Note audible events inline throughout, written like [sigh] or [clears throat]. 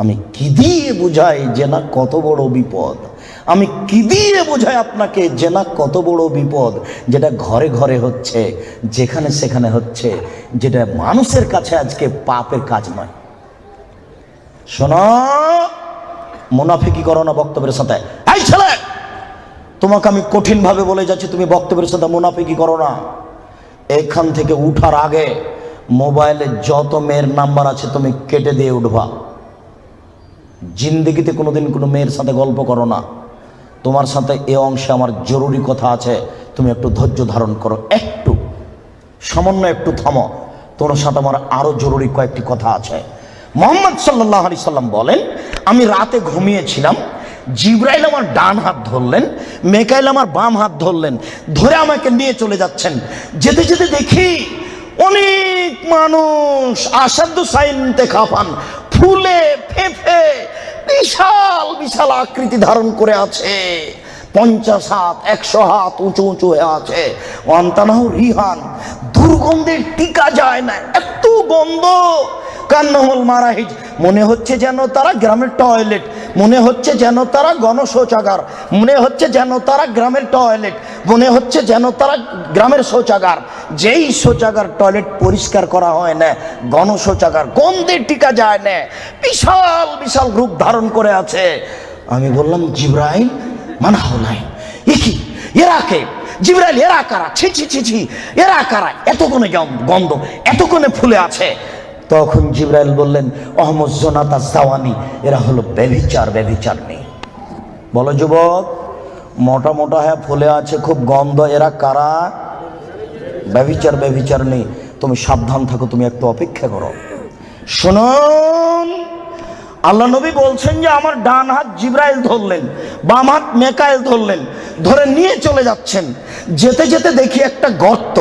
আমি কি দিয়ে বুঝাই না কত বড় বিপদ? আমি কি দিয়ে বোঝাই আপনাকে যে না কত বড় বিপদ? যেটা ঘরে ঘরে হচ্ছে, যেখানে সেখানে হচ্ছে, যেটা মানুষের কাছে আজকে পাপের কাজ নয়। শোনো, মুনাফিকি করো না বক্তব্যের সাথে। এই ছেলে, তোমাকে আমি কঠিনভাবে বলে যাচ্ছি, তুমি বক্তব্যের সাথে মুনাফিকি করো না। এখান থেকে উঠার আগে মোবাইলে যত মেয়ের নাম্বার আছে, তুমি কেটে দিয়ে উঠবা। জিন্দিগিতে কোনোদিন কোনো মেয়ের সাথে গল্প করো না। তোমার সাথে এ অংশে আমার জরুরি কথা আছে, তুমি একটু ধৈর্য ধারণ করো, একটু, সামান্য একটু থামো। তোমার সাথে আমার আরও জরুরি কয়েকটি কথা আছে। মোহাম্মদ সাল্লাহ আলি সাল্লাম বলেন, আমি রাতে ঘুমিয়েছিলাম, জিব্রাইল আমার ডান হাত ধরলেন, মেকাইল আমার বাম হাত ধরলেন, ধরে আমাকে নিয়ে চলে যাচ্ছেন। যেতে যেতে দেখি অনেক মানুষ আসাধ্য সাইনতে খাফান, ফুলে ফেফে বিশাল বিশাল আকৃতি ধারণ করে আছে। পঞ্চাশ হাত, একশো হাত উঁচু উঁচু হয়ে আছে। অন্তানাহ রিহান, দুর্গন্ধের টিকা যায় না, এত গন্ধ। কান্নহল মারাহিজ মনে হচ্ছে যেন তারা গ্রামের টয়লেট মনে হচ্ছে যেন তারা গণশৌচাগার, মনে হচ্ছে যেন তারা গ্রামের টয়লেট, মনে হচ্ছে যেন তারা গ্রামের শৌচাগার। যেই শৌচাগার টয়লেট পরিষ্কার করা হয় না, গণশৌচাগার গন্ধের টিকা যায় না। বিশাল বিশাল রূপ ধারণ করে আছে। আমি বললাম, জিব্রাইল মানা কি? এরা কে? জিব্রাইল, এরা কারা? ছি ছি ছি ছি, এরা কারা? এতক্ষণে গন্ধ, এতক্ষণে ফুলে আছে। তখন জিব্রাইল বললেন, অহমদ জোনাতা সাওয়ানি, এরা হলো ব্যভিচার ব্যভিচার নেই। বলো যুবক, মোটা মোটা হ্যাঁ ফুলে আছে, খুব গন্ধ, এরা কারা? ব্যভিচার ব্যভিচার নেই। তুমি সাবধান থাকো, তুমি একটু অপেক্ষা করো। শুনুন, আল্লাহ নবী বলছেন যে আমার ডান হাত জিব্রাইল ধরলেন, বাম হাত মেকাইল ধরলেন, ধরে নিয়ে চলে যাচ্ছেন। যেতে যেতে দেখি একটা গর্ত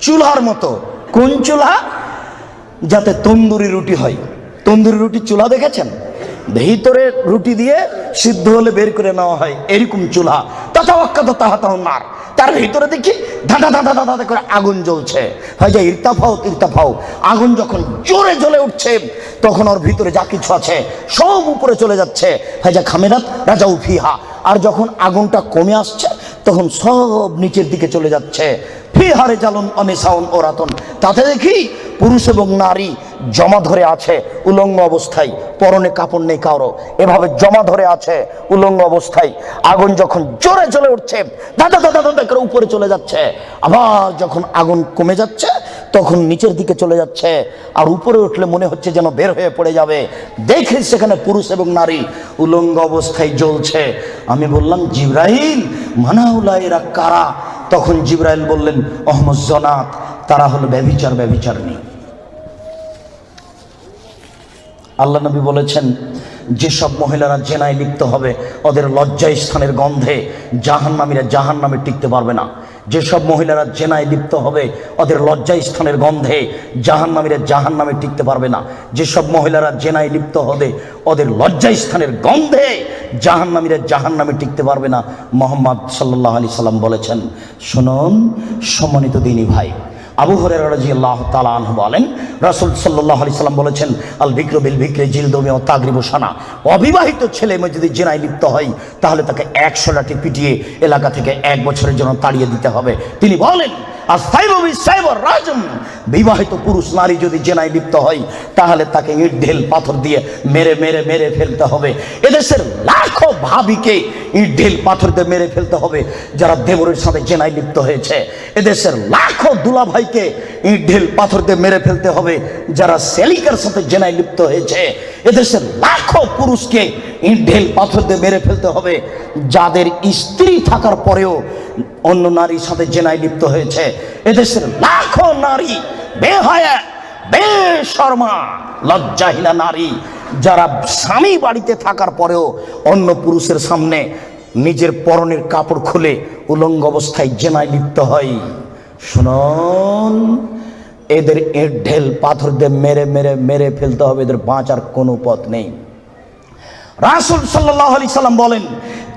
চুলার মতো। কোন চুলা যাতে তন্দুরি রুটি হয়। তন্দুরি রুটি চুলা দেখেছেন? ভিতরে রুটি দিয়ে সিদ্ধ হলে বের করে নেওয়া হয়, এরকম চুলা। তথা অক্ষত তাহাতাহ নার। তার ভিতরে দেখি ধাঁধা ধাঁধা ধাঁধা করে আগুন জ্বলছে। হয় যে ইর্তাফাও তির্তাফাও আগুন যখন জোরে জ্বলে উঠছে, তখন ওর ভিতরে যা কিছু আছে সব উপরে চলে যাচ্ছে। হয় যা খামেরাত রাজা উফিহা আর যখন আগুনটা কমে আসছে, তখন সব নিচের দিকে চলে যাচ্ছে। ফিহারে জ্বালন অনেসাউন ওরাতন তাতে দেখি পুরুষ এবং নারী জমা ধরে আছে উলঙ্গ অবস্থায়, পরনে কাপড় নেই কারও। এভাবে জমা ধরে আছে উলঙ্গ অবস্থায়। আগুন যখন জোরে চলে উঠছে দাদা দাদা দাদা করে উপরে চলে যাচ্ছে। আবার যখন আগুন কমে যাচ্ছে, তখন নিচের দিকে চলে যাচ্ছে। আর উপরে উঠলে মনে হচ্ছে যেন বের হয়ে পড়ে যাবে। দেখে সেখানে পুরুষ এবং নারী উলঙ্গ অবস্থায় জ্বলছে। আমি বললাম জিব্রাহিল মানাউলা এরা কারা? তখন জিব্রাইল বললেন, অহমদ জনাত তারা হলো ব্যভিচার ব্যভিচার নেই আল্লাহ নবী বলেছেন, যেসব মহিলারা জেনায় লিপ্ত হবে, ওদের লজ্জা স্থানের গন্ধে জাহান্নামীরা জাহান নামে টিকতে পারবে না। যেসব মহিলারা জেনায় লিপ্ত হবে, ওদের লজ্জা স্থানের গন্ধে জাহান্নামীরা জাহান নামে টিকতে পারবে না। যেসব মহিলারা জেনায় লিপ্ত হবে, ওদের লজ্জা স্থানের গন্ধে জাহান্নামীরা জাহান নামে টিকতে পারবে না। মোহাম্মদ সাল্লাহ আলি সাল্লাম বলেছেন, শুনুন, সম্মানিত দিনী ভাই আবু হরের রাজি আল্লাহ তালান বলেন, রাসুল সাল্লাহ আলি সাল্লাম বলেছেন, আল বিক্র বিল বিক্রে জিল দমে ও তাগরিব সানা। অবিবাহিত ছেলে মেয়ে যদি জেনায় লিপ্ত হয়, তাহলে তাকে একশো লাঠি পিটিয়ে এলাকা থেকে এক বছরের জন্য তাড়িয়ে দিতে হবে। তিনি বলেন আর বিবাহিত পুরুষ, নারী যদি জেনায় লিপ্ত হয়, তাহলে তাকে ইট ঢেল পাথর দিয়ে মেরে মেরে মেরে ফেলতে হবে। এদেশের লাখো ভাবিকে ইট ঢেল পাথর দিয়ে মেরে ফেলতে হবে, যারা দেবরের সাথে জেনায় লিপ্ত হয়েছে। এদেশের লাখো দুলাভাইকে ইট ঢেল পাথর দিয়ে মেরে ফেলতে হবে, যারা সেলিকার সাথে জেনায় লিপ্ত হয়েছে। এদেশের লাখো পুরুষকে ঢেল পাথর দিয়ে মেরে ফেলতে হবে। যাদের স্ত্রী থাকার পরেও অন্য নারীর সাথে জেনায় লিপ্ত হয়েছে। এদেশের লাখো নারী, বেহায়া, বেশর্মা, লজ্জাহীনা নারী, যারা স্বামী বাড়িতে থাকার পরেও অন্য পুরুষের সামনে নিজের পরনের কাপড় খুলে উলঙ্গ অবস্থায় জেনায় লিপ্ত হয়। শুনুন। এদের এর ঢেল পাথর দিয়ে মেরে মেরে মেরে ফেলতে হবে। এদের বাঁচার কোনো পথ নেই। রাসুল সাল্লাহ আলি সাল্লাম বলেন,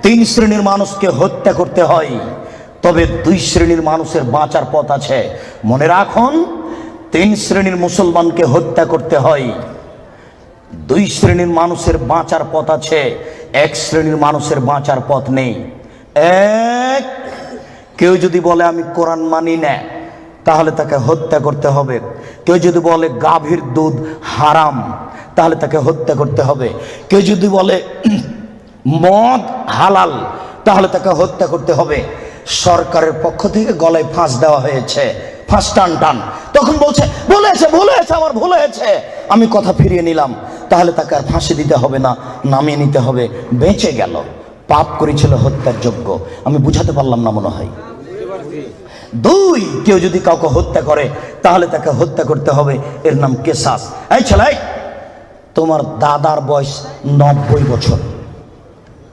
তিন শ্রেণির মানুষকে হত্যা করতে হয়, তবে দুই শ্রেণির মানুষের বাঁচার পথ আছে। মনে রাখুন, তিন শ্রেণির মুসলমানকে হত্যা করতে হয়, দুই শ্রেণির মানুষের বাঁচার পথ আছে, এক শ্রেণির মানুষের বাঁচার পথ নেই। এক, কেউ যদি বলে, আমি কোরআন মানি না। তাহলে তাকে হত্যা করতে হবে। কেউ যদি বলে গাভীর দুধ হারাম, তাহলে তাকে হত্যা করতে হবে। কেউ যদি বলে [clears throat] মদ হালাল, তাহলে তাকে হত্যা করতে হবে। সরকারের পক্ষ থেকে গলায় ফাঁস দেওয়া হয়েছে। ফাঁস টান টান। তখন বলছে বলেছে ভুলেছে আমার ভুল হয়েছে। আমি কথা ফিরিয়ে নিলাম। তাহলে তাকে আর ফাঁসি দিতে হবে না, নামিয়ে নিতে হবে। বেঁচে গেল। পাপ করেছিল হত্যার যোগ্য। আমি বুঝাতে পারলাম না মনে হয়। দুই, কেউ যদি কাউকে হত্যা করে, তাহলে তাকে হত্যা করতে হবে। এর নাম কেসাস। এই ছেলে, তোমার দাদার বয়স নব্বই বছর।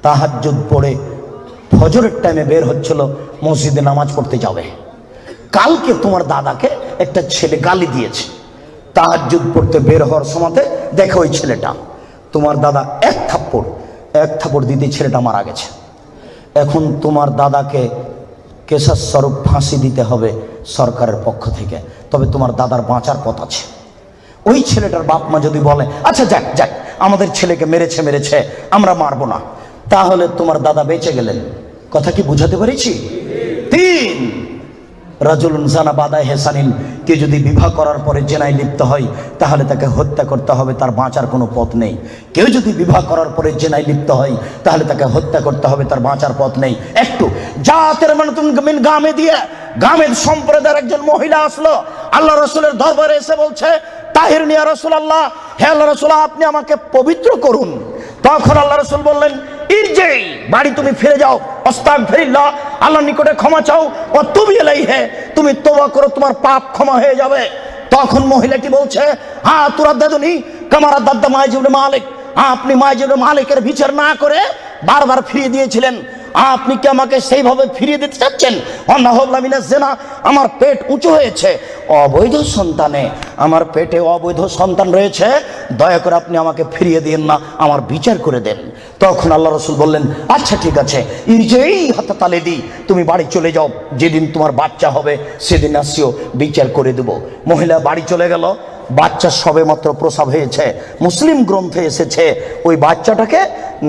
তাহার তাহাজ্জুদ পড়ে ফজরের টাইমে বের হচ্ছিল, মসজিদে নামাজ পড়তে যাবে। কালকে তোমার দাদাকে একটা ছেলে গালি দিয়েছে। তাহার তাহাজ্জুদ পড়তে বের হওয়ার সময়তে দেখো ওই ছেলেটা, তোমার দাদা এক থাপ্পড় এক থাপ্পড় দিতে ছেলেটা মারা গেছে। এখন তোমার দাদাকে কেশার স্বরূপ ফাঁসি দিতে হবে সরকারের পক্ষ থেকে। তবে তোমার দাদার বাঁচার পথ আছে। ওই ছেলেটার বাপ মা যদি বলে আচ্ছা যাক যাক, আমাদের ছেলেকে মেরেছে মেরেছে, আমরা মারবো না। তাহলে তোমার দাদা বেঁচে গেলেন। কথা কি বুঝাতে পেরেছি? রাজুলুন জানা বাদায় হেসানিন, কে যদি বিবাহ করার পরে জেনায় লিপ্ত হয়, তাহলে তাকে হত্যা করতে হবে, তার বাঁচার কোনো পথ নেই। কেউ যদি বিবাহ করার পরে জেনায় লিপ্ত হয়, তাহলে তাকে হত্যা করতে হবে, তার বাঁচার পথ নেই। একটু, জাতের মানে গামে দিয়ে, গামের সম্প্রদায়ের একজন মহিলা আসলো, আল্লাহ রসুলের দরবারে এসে বলছে, তাহির নিয়া রসুল আল্লাহ, হে আল্লাহ রসুল, আপনি আমাকে পবিত্র করুন। তখন আল্লাহ রসুল বললেন ইরজেই বাড়ি তুমি ফিরে যাও। অস্তাক ফিরিল্লাহ আল্লাহর নিকটে ক্ষমা চাও। ও তুমি এলাই হে তুমি তোবা করো, তোমার পাপ ক্ষমা হয়ে যাবে। তখন মহিলাটি বলছে হ্যাঁ তোরা দাদুনি, কামারা দাদা মাইজুল মালিক। হ্যাঁ আপনি মাইজুল মালিকের বিচার না করে বারবার ফিরিয়ে দিয়েছিলেন। আপনি কি আমাকে সেইভাবে ফিরিয়ে দিতে চাচ্ছেন? অন্নাহমিনা জেনা, আমার পেট উঁচু হয়েছে। অবৈধ সন্তানে, আমার পেটে অবৈধ সন্তান রয়েছে। দয়া করে আপনি আমাকে ফিরিয়ে দিন না, আমার বিচার করে দেন। তখন আল্লাহ রসুল বললেন আচ্ছা ঠিক আছে, ইরজেই হাতে তালে দিই, তুমি বাড়ি চলে যাও, যেদিন তোমার বাচ্চা হবে, সেদিন আসিও, বিচার করে দেব। মহিলা বাড়ি চলে গেল বাচ্চা সবে মাত্র প্রসব হয়েছে। মুসলিম গ্রন্থে এসেছে, ওই বাচ্চাটাকে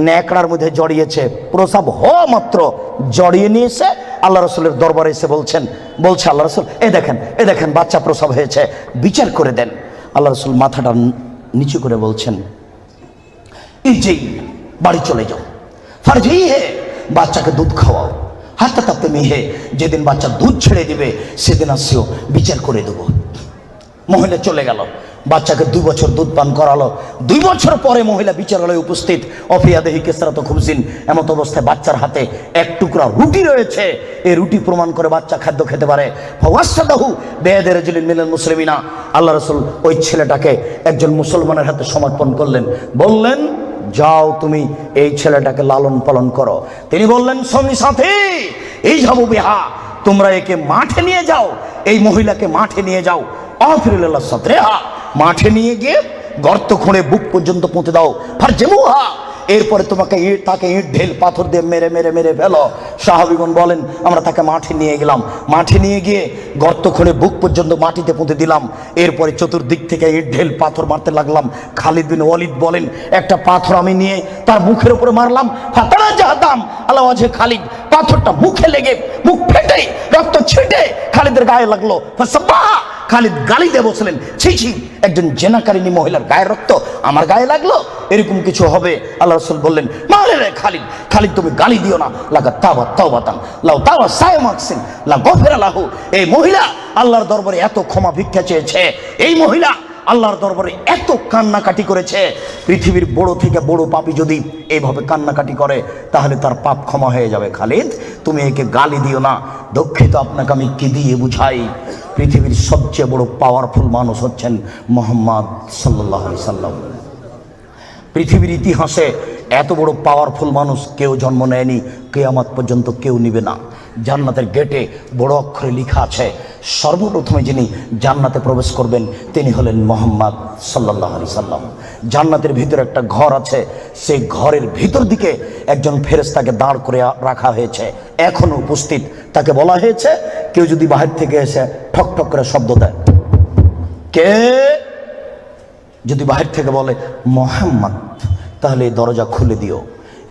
ন্যাকড়ার মধ্যে জড়িয়েছে। প্রসব হওয়া মাত্র জড়িয়ে নিয়ে এসে আল্লাহ রসুলের দরবারে এসে বলছেন, বলছে আল্লাহ রসুল, এ দেখেন এ দেখেন, বাচ্চা প্রসাব হয়েছে, বিচার করে দেন। আল্লাহ রসুল মাথাটা নিচু করে বলছেন, ইজেই, বাড়ি চলে যাও। ফারজেই হে, বাচ্চাকে দুধ খাওয়াও। হাতে তাতে মিহে যেদিন বাচ্চা দুধ ছেড়ে দিবে, সেদিন আসিও, বিচার করে দেবো। মহিলা চলে গেল। বাচ্চাকে দুই বছর দুধ পান করালো। দুই বছর পরে মহিলা বিচারালয়ে উপস্থিত। অফিয়া দেহি কেসরা তো খুবজিন। এমত অবস্থায় বাচ্চার হাতে এক টুকরা রুটি রয়েছে। এই রুটি প্রমাণ করে বাচ্চা খাদ্য খেতে পারে। ফওয়াসাদাহু বেয়াদের জলিল মিলেন মুসলিমিনা। আল্লাহ রসুল ওই ছেলেটাকে একজন মুসলমানের হাতে সমর্পণ করলেন। বললেন, যাও তুমি এই ছেলেটাকে লালন পালন করো। তিনি বললেন সঙ্গী সাথী, এই যাব বিহা, তোমরা একে মাঠে নিয়ে যাও। এই মহিলাকে মাঠে নিয়ে যাও। মাঠে নিয়ে গিয়ে গর্ত খুঁড়ে বুক পর্যন্ত পৌঁছে দাও। আর যেমুহা এরপরে তোমাকে ইট, তাকে ইট, ঢেল, পাথর দিয়ে মেরে মেরে মেরে ফেলো। সাহাবিগণ বলেন, আমরা তাকে মাঠে নিয়ে গেলাম। মাঠে নিয়ে গিয়ে গর্ত খুঁড়ে বুক পর্যন্ত মাটিতে পুঁতে দিলাম। এরপরে চতুর্দিক থেকে ইট, ঢেল, পাথর মারতে লাগলাম। খালিদ বিন ওয়ালিদ বলেন, একটা পাথর আমি নিয়ে তার মুখের উপরে মারলাম। ফাতারা জাহাদাম আল্লাহ আছে খালিদ, পাথরটা মুখে লেগে মুখ ফেটে, রক্ত ছিটে খালিদের গায়ে লাগল। খালিদ গালি বসলেন ছি ছি, একজন জেনাকারিনী মহিলার গায়ের রক্ত আমার গায়ে লাগল, এরকম কিছু হবে? আল্লাহ রসুল বললেন মারে রে খালিদ খালিদ তুমি গালি দিও না। লাগা তাওবা, তাওবাতান, লাউ তাওবা সায় মাকসিন লা গফির আলাহু এই মহিলা আল্লাহর দরবারে এত ক্ষমা ভিক্ষা চেয়েছে। এই মহিলা আল্লাহর দরবারে এত কান্নাকাটি করেছে। পৃথিবীর বড় থেকে বড় পাপি যদি এইভাবে কান্নাকাটি করে, তাহলে তার পাপ ক্ষমা হয়ে যাবে। খালিদ, তুমি একে গালি দিও না। দুঃখিত, আপনাকে আমি কি দিয়ে বুঝাই? পৃথিবীর সবচেয়ে বড় পাওয়ারফুল মানুষ হচ্ছেন মোহাম্মদ সাল্লাহ সাল্লাম। পৃথিবীর ইতিহাসে এত বড় পাওয়ারফুল মানুষ কেউ জন্ম নেয়নি, কেয়ামত পর্যন্ত কেউ নিবে না। জান্নাতের গেটে বড় অক্ষরে লেখা আছে, সর্বপ্রথমে যিনি জান্নাতে প্রবেশ করবেন, তিনি হলেন মোহাম্মদ সাল্লাহ আলি সাল্লাম। জান্নাতের ভিতরে একটা ঘর আছে, সেই ঘরের ভিতর দিকে একজন ফেরেস্তাকে দাঁড় করে রাখা হয়েছে। এখনও উপস্থিত, তাকে বলা হয়েছে কেউ যদি বাহির থেকে এসে ঠক ঠক করে শব্দ দেয়। কে? যদি বাহির থেকে বলে, মোহাম্মদ তাহলে এই দরজা খুলে দিও।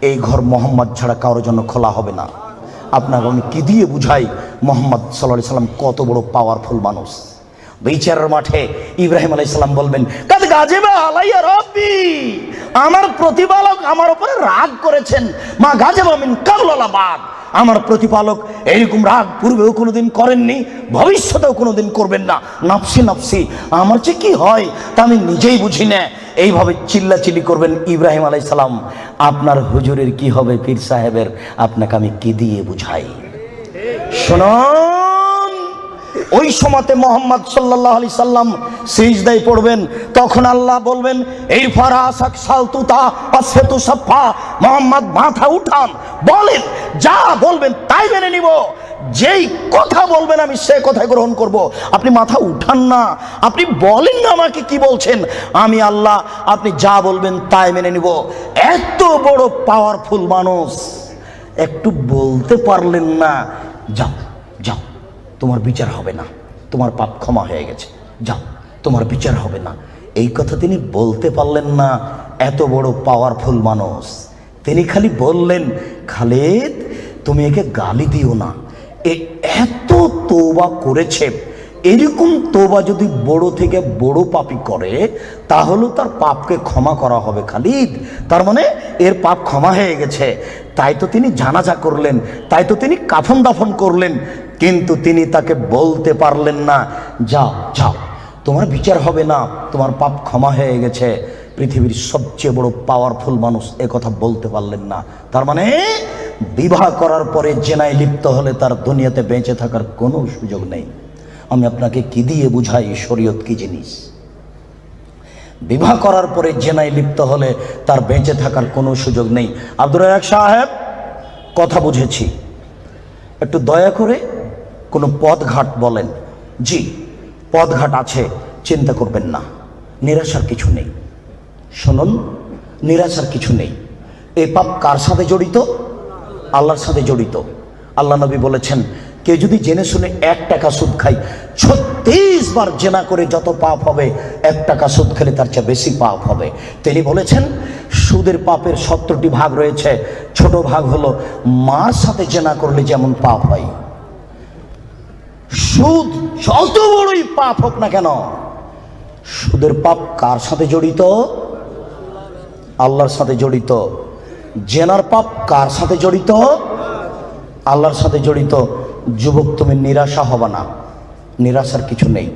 এই ঘর মোহাম্মদ ছাড়া কারোর জন্য খোলা হবে না। আপনাকে আমি কি দিয়ে বুঝাই, মোহাম্মদ সাল্লাহ সাল্লাম কত বড় পাওয়ারফুল মানুষ। বিচারের মাঠে ইব্রাহিম আলাই সাল্লাম বলবেন আমার প্রতিপালক আমার উপরে রাগ করেছেন, মা গাজেবা মিন কাবলাবাদ আমার প্রতিপালক এইরকম রাগ পূর্বেও কোনোদিন করেননি, ভবিষ্যতেও কোনোদিন করবেন না। নাফসি নাফসি, আমার যে কি হয় তা আমি নিজেই বুঝি না। এইভাবে চিল্লাচিল্লি করবেন ইব্রাহিম আলাইসালাম আপনার হুজুরের কি হবে পীর সাহেবের? আপনাকে আমি কি দিয়ে বুঝাই? শুনুন। ওই সময়তে মোহাম্মদ সাল্লাহ আলি সাল্লাম সিজদাই পড়বেন, তখন আল্লাহ বলবেন, এই ফারাসাক সালতুতা সাফা, মোহাম্মদ মাথা উঠান, বলেন, যা বলবেন তাই মেনে নিব, যেই কথা বলবেন আমি সে কথা গ্রহণ করব, আপনি মাথা উঠান না, আপনি বলেন না আমাকে কি বলছেন, আমি আল্লাহ, আপনি যা বলবেন তাই মেনে নিব। এত বড় পাওয়ারফুল মানুষ, একটু বলতে পারলেন না যাও তোমার বিচার হবে না। তোমার পাপ ক্ষমা হয়ে গেছে। যাও, তোমার বিচার হবে না। এই কথা তিনি বলতে পারলেন না। এত বড় পাওয়ারফুল মানুষ। তিনি খালি বললেন, খালেদ, তুমি একে গালি দিও না। এ এত তোবা করেছে। এরকম তোবা যদি বড় থেকে বড় পাপি করে তাহলেও তার পাপকে ক্ষমা করা হবে খালিদ। তার মানে এর পাপ ক্ষমা হয়ে গেছে। তাই তো তিনি জানাজা করলেন। তাই তো তিনি কাফন দাফন করলেন। কিন্তু তিনি তাকে বলতে পারলেন না, যাও যাও, তোমার বিচার হবে না, তোমার পাপ ক্ষমা হয়ে গেছে। পৃথিবীর সবচেয়ে বড় পাওয়ারফুল মানুষ কথা বলতে পারলেন না। তার মানে বিবাহ করার পরে জেনায় লিপ্ত হলে তার দুনিয়াতে বেঁচে থাকার কোনো সুযোগ নেই। আমি আপনাকে কি দিয়ে বুঝাই শরীয়ত কি জিনিস? বিবাহ করার পরে জেনায় লিপ্ত হলে তার বেঁচে থাকার কোনো সুযোগ নেই। আব্দুর সাহেব, কথা বুঝেছি। একটু দয়া করে কোনো পথঘাট বলেন। জি, পথঘাট আছে, চিন্তা করবেন না। নিরাশার কিছু নেই। শুনুন, নিরাশার কিছু নেই। এই পাপ কার সাথে জড়িত? আল্লাহর সাথে জড়িত। আল্লাহ নবী বলেছেন, কেউ যদি জেনে শুনে এক টাকা সুদ খায়, ছত্রিশ বার জেনা করে যত পাপ হবে, এক টাকা সুদ খেলে তার চেয়ে বেশি পাপ হবে। তিনি বলেছেন, সুদের পাপের সত্তরটি ভাগ রয়েছে। ছোট ভাগ হলো মার সাথে জেনা করলে যেমন পাপ হয়। সুদ যত বড়ই পাপ হোক না কেন, সুদের পাপ কার সাথে জড়িত? আল্লাহর সাথে জড়িত। জেনার পাপ কার সাথে জড়িত? আল্লাহর সাথে জড়িত। যুবক, তুমি নিরাশা হবে না। নিরাশার কিছু নেই।